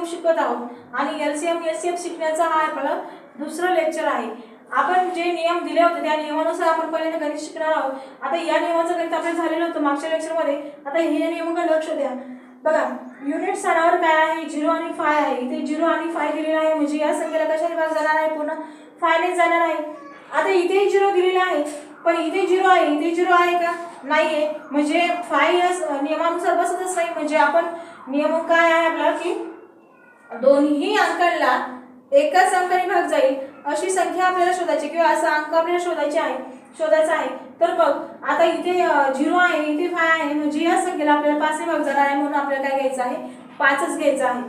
LCM शिकत आहोत. आणि एलसीएम एलसीएम शिकण्याचा हा आपला दुसरं लेक्चर आहे. आपण जे नियम दिले होते त्या नियमानुसार आपण पहिल्यांदा गणित शिकणार आहोत. आता या नियमाचं गणित आपलं झालेलं होतं मागच्या लेक्चरमध्ये आता हे नियमाकडे लक्ष द्या. बघा युनिट स्थानावर काय आहे? झिरो आणि फाय आहे. इथे झिरो आणि फाय दिलेला आहे. म्हणजे या संख्येला कशाने भाग जाणार आहे? पूर्ण फायने जाणार आहे. आता इथेही झिरो दिलेला आहे. पण इथे झिरो आहे. इथे झिरो आहे का? नाही आहे म्हणजे फाय या नियमानुसार बसतच नाही. म्हणजे आपण नियम काय आहे आपला? की दोन्ही अंकांना एकाच अंकाने भाग जाईल. अशी संख्या आपल्याला शोधायची किंवा असा अंक आपल्याला शोधायचे आहे. शोधायचा आहे. तर बघ आता इथे झिरो आहे इथे फाय आहे. म्हणजे या संख्येला आपल्याला पाचने भाग जाणार आहे म्हणून आपल्याला काय घ्यायचं आहे? पाचच घ्यायचं आहे.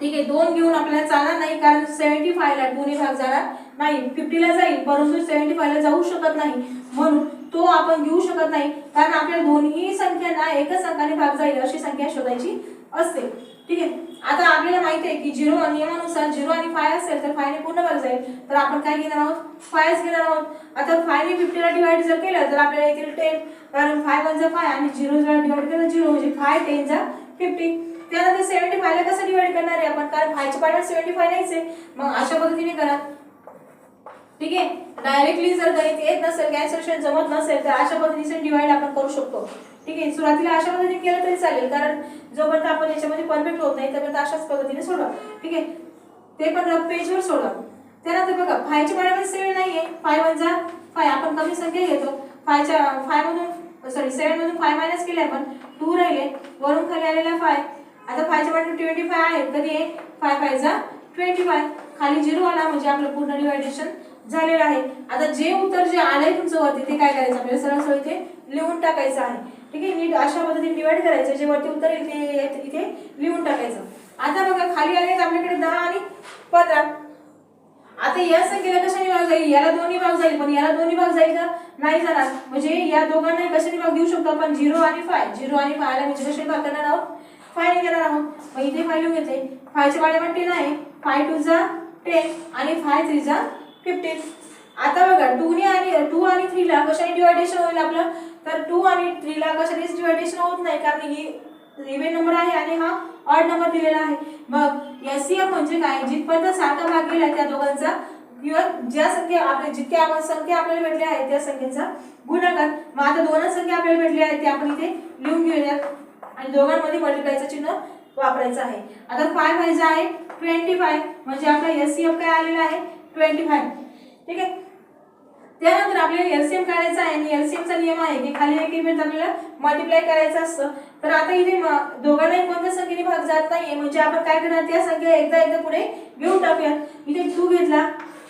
ठीक आहे दोन घेऊन आपल्याला चालणार नाही कारण सेव्हन्टी फायला दोन्ही भाग जाणार नाही. फिफ्टीला जाईल परंतु सेव्हन्टी फायला जाऊ शकत नाही. म्हणून तो आपण घेऊ शकत नाही. कारण आपल्याला दोन्ही संख्यांना एकच अंकाने भाग जाईल अशी संख्या शोधायची असते. ठीक आहे? आता आपल्याला माहिती आहे की झिरो नियमानुसार झिरो आणि फाय असेल तर फायने पूर्ण भाग जाईल. तर आपण काय घेणार आहोत? फायच घेणार आहोत. आता फायने फिफ्टीला डिवाइड जर केलं तर आपल्याला येतील टेन कारण फाय वन फाय आणि झिरो जर डिवाइड केलं झिरो म्हणजे फाय टेनचा फिफ्टी त्यानंतर सेव्हन्टी फायला कसं डिवाइड करणार आहे आपण? कारण फायचे पाठवर सेव्हन्टी फाय नाहीच आहे मग अशा पद्धतीने करा. ठीक आहे? डायरेक्टली जर गणित येत नसेल कॅन्सलेशन जमत नसेल तर अशा पद्धतीने डिवाइड आपण करू शकतो. ठीक आहे? सुरुवातीला अशा पद्धतीने केलं तरी चालेल कारण जोपर्यंत आपण याच्यामध्ये परफेक्ट होत नाही तोपर्यंत अशाच पद्धतीने सोडवा ठीक आहे? ते पण रफ पेजवर सोडवा त्यानंतर बघा फायच्या पाण्यामध्ये सेवन नाही आहे फाय वन जा फाय आपण कमी संख्या घेतो. फायच्या फायमधून सॉरी सेवनमधून फाय मायनस केले आपण टू राहिले. वरून खाली आलेला फाय आता फायच्या पाठी ट्वेंटी फाय आहे. कधी आहे? फाय फाय जा ट्वेंटी फाय खाली झिरो आला म्हणजे आपलं पूर्ण डिवायडेशन झालेलं आहे. आता जे उत्तर जे आलंय तुमचं वरती ते काय करायचं? आपल्याला सरळ सरळ इथे लिहून टाकायचं आहे. ठीक आहे? नीट अशा पद्धतीने डिवाइड करायचं. जे वरती उत्तर येईल ते इथे लिहून टाकायचं. आता बघा खाली आले आपल्याकडे दहा आणि पंधरा. आता या संख्येला कशाने भाग जाईल? याला दोन्ही भाग जाईल. पण याला दोन्ही भाग जाईल का? नाही जाणार. म्हणजे या दोघांना कशाने भाग देऊ शकतो आपण? झिरो आणि फाय. झिरो आणि फायला म्हणजे कशाने भाग करणार आहोत? फायने घेणार आहोत. मग इथे फाय लिहून घेते फायच्या पण टेन आहे फाय टू जा टेन आणि फाय थ्री जा फिफ्टीन आता बघा टूने आणि टू आणि थ्रीला कशाने डिवायडेशन होईल आपलं? तर टू आणि थ्रीला कशानेच डिवायडेशन होत नाही कारण ही इव्हन नंबर आहे आणि हा ऑड नंबर दिलेला आहे. मग एससीएफ म्हणजे काय? जिथपर्यंत सारखा भाग गेला त्या दोघांचा किंवा ज्या संख्या आपल्या जितक्या आपण संख्या आपल्याला भेटल्या आहेत त्या संख्येचा गुणाकार. मग आता दोनच संख्या आपल्याला भेटल्या आहेत ते आपण इथे लिहून घेऊयात. आणि दोघांमध्ये मल्टिप्लायचं चिन्ह वापरायचं आहे. आता फाय फायचं आहे ट्वेंटी फाय म्हणजे आपला एससीएफ काय आलेला आहे? ट्वेंटी फाय ठीक आहे? त्यानंतर आपल्याला एलसीएम काढायचा आहे आणि एलसीएमचा नियम आहे की खाली एक इव्हेंट आपल्याला मल्टिप्लाय करायचं असतं. तर आता इथे दोघांनाही कोणत्या संख्येने भाग जात नाहीये? म्हणजे आपण काय करणार? त्या संख्या एकदा एकदा पुढे घेऊन टाकूया. इथे टू घेतला.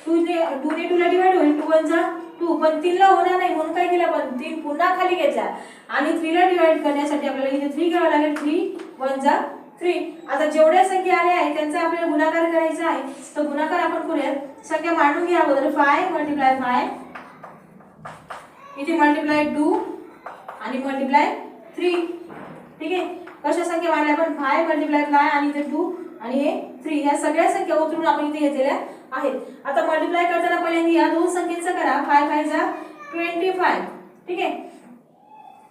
टू ने टू ने टूला डिवाइड होईल. टू वन जा टू पण तीनला होणार नाही. म्हणून काय केलं आपण? तीन पुन्हा खाली घेतला. आणि थ्रीला डिवाइड करण्यासाठी आपल्याला इथे थ्री घ्यावं लागेल. थ्री वन जा थ्री आता जेवढ्या संख्या आल्या आहेत त्यांचा आपल्याला गुणाकार करायचा आहे. तर गुणाकार आपण करूयात. संख्या मांडून घ्या अगोदर. फाय मल्टिप्लाय फाय इथे मल्टिप्लाय टू आणि मल्टिप्लाय थ्री ठीक आहे? कशा संख्या मांडल्या आपण? फाय मल्टिप्लाय फाय आणि इथे टू आणि हे थ्री ह्या सगळ्या संख्या उतरून आपण इथे घेतलेल्या आहेत. आता मल्टिप्लाय करताना पहिल्यांदा या दोन संख्येचं करा. फाय फाय जा ट्वेंटी फाय ठीक आहे?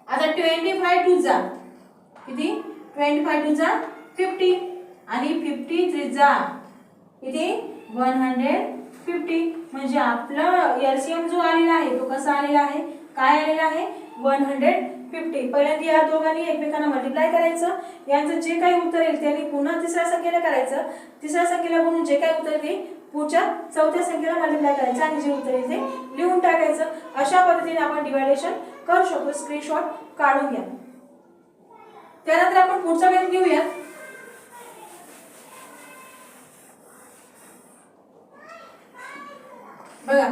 आता ट्वेंटी फाय टू जा. किती? ट्वेंटी फाय टू जा फिफ्टी आणि फिफ्टी थ्री जा किती? वन हंड्रेड फिफ्टी म्हणजे आपला एलसीएम जो आलेला आहे तो कसा आलेला आहे? काय आलेला आहे? वन हंड्रेड फिफ्टी पहिल्यांदा या दोघांनी एकमेकांना मल्टिप्लाय करायचं. यांचं जे काही उत्तर येईल त्यांनी पुन्हा तिसऱ्या संख्येला करायचं. तिसऱ्या संख्येला म्हणून जे काही उत्तर येईल पुढच्या चौथ्या संख्येला मल्टिप्लाय करायचं. आणि जे उत्तर येईल ते लिहून टाकायचं. अशा पद्धतीने आपण डिवायडेशन करू शकतो. स्क्रीनशॉट काढून घ्या. त्यानंतर आपण पुढचा वेळ घेऊया बघा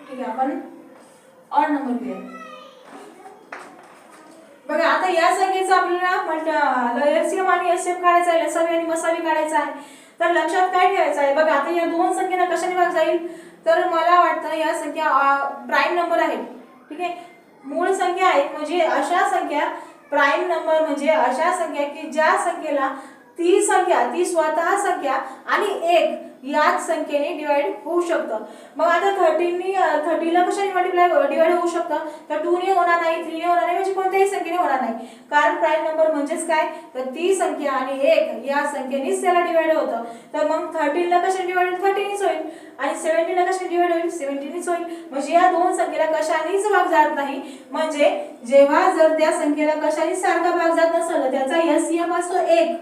ठीक आहे आपण म्हणते. बघा आता या संख्येचा आपल्याला म्हटलं एलसीएम आणि एसएम काढायचा आहे लसावी आणि मसावी काढायचा आहे. तर लक्षात काय ठेवायचं आहे? बघा आता या दोन संख्येला कशाने भाग जाईल? तर मला वाटतं या संख्या प्राईम नंबर आहे. ठीक आहे? मूळ संख्या आहेत म्हणजे अशा संख्या प्राईम नंबर म्हणजे अशा संख्या की ज्या संख्येला ती संख्या ती स्वतः संख्या आणि एक याच संख्येने डिवाइड होऊ शकतं. मग आता थर्टीनी थर्टीला कशाने मल्टिप्लाय डिवाइड होऊ शकतं? तर टूने होणार नाही थ्रीने होणार नाही म्हणजे कोणत्याही संख्येने होणार नाही. कारण प्राईम नंबर म्हणजेच काय? तर ती संख्या आणि एक या संख्येनेच त्याला डिवाइड होतं. तर मग थर्टीनला कशाने डिवाइड थर्टीनीच होईल. आणि सेव्हन्टीनला कशाने डिवाइड होईल? सेव्हन्टीनीच होईल. म्हणजे या दोन संख्येला कशानेच भाग जात नाही. म्हणजे जेव्हा जर त्या संख्येला कशाने सारखा भाग जात नसेल तर त्याचा एस असतो एक.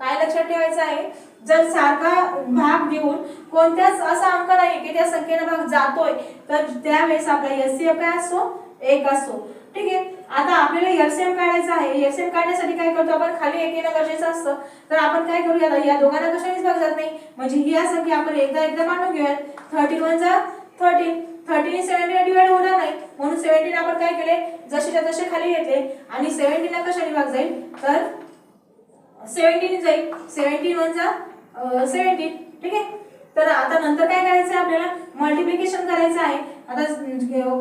काय लक्षात ठेवायचं आहे? जर सारखा भाग देऊन कोणत्याच असा अंक नाही की त्या संख्येने भाग जातोय तर त्यावेळेस आपला एस काय असतो? एक असतो. ठीक आहे? आता आपल्याला एलसीएम काढायचं आहे. एलसीएम काढण्यासाठी काय करतो आपण? खाली एक येणं गरजेचं असतं. तर आपण काय करूया या दोघांना कशानेच भाग जात नाही. म्हणजे ही या संख्या आपण एकदा एकदा मांडून घेऊयात. थर्टी वन जा. थर्टीन थर्टीन सेव्हन्टीन डिवाइड होणार नाही. म्हणून सेव्हन्टीन आपण काय केले? जसेच्या तसे खाली घेतले. आणि सेव्हन्टीनला कशाने भाग जाईल? तर सेव्हन्टीन जाईल. सेव्हन्टीन वन जा. सेव्हन्टीन ठीक आहे? तर आता नंतर काय करायचं आहे आपल्याला? मल्टिप्लिकेशन करायचं आहे. आता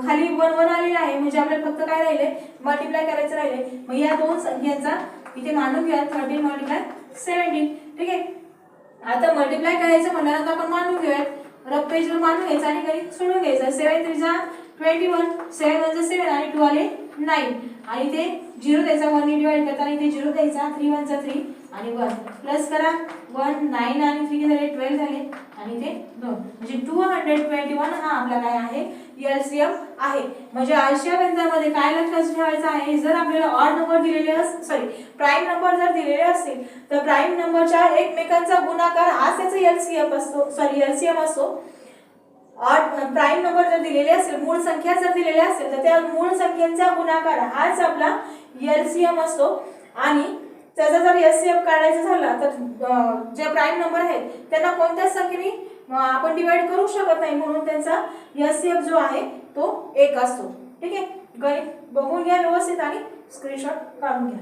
खाली वन वन आलेलं आहे म्हणजे आपल्याला फक्त काय राहिले? मल्टिप्लाय करायचं राहिले. मग या दोन संख्यांचा इथे मानून घ्या. थर्टीन मल्टिप्लाय सेव्हन्टीन ठीक आहे? आता मल्टिप्लाय करायचं म्हटल्यानंतर आपण मानून घेऊयात. रफ पेजवर मानून घ्यायचं आणि घरी सोडून घ्यायचं. सेवन थ्रीचा ट्वेंटी वन सेवन वनचा सेवन आणि टू आले नाईन आणि ते झिरो द्यायचा. वन डिवाइड करताना इथे झिरो द्यायचा. थ्री वनचा थ्री आणि वन. प्लस करा. वन नाईन आणि थ्री झाले ट्वेल्व झाले. आणि ते दोन. म्हणजे टू हंड्रेड ट्वेंटी वन हा आपला काय आहे? एलसीएम आहे. म्हणजे आशिया गणितामध्ये काय लक्षात ठेवायचं आहे? जर आपल्याला ऑड नंबर दिलेले अस सॉरी प्राईम नंबर जर दिलेले असतील तर प्राईम नंबरच्या एकमेकांचा गुणाकार हाच त्याचा एलसीएम असतो. सॉरी एलसीएम असतो. ऑड प्राईम नंबर जर दिलेले असेल मूळ संख्या जर दिलेल्या असेल तर त्या मूळ संख्येचा गुणाकार हाच आपला एलसीएम असतो. आणि त्याचा जर एस सी एफ काढायचा झाला तर जे प्राईम नंबर आहेत त्यांना कोणत्याच संख्येने आपण डिवाइड करू शकत नाही. म्हणून त्यांचा एलसीएम जो आहे तो एक असतो. ठीक आहे? गणित बघून घ्या व्यवस्थित आणि स्क्रीनशॉट काढून घ्या.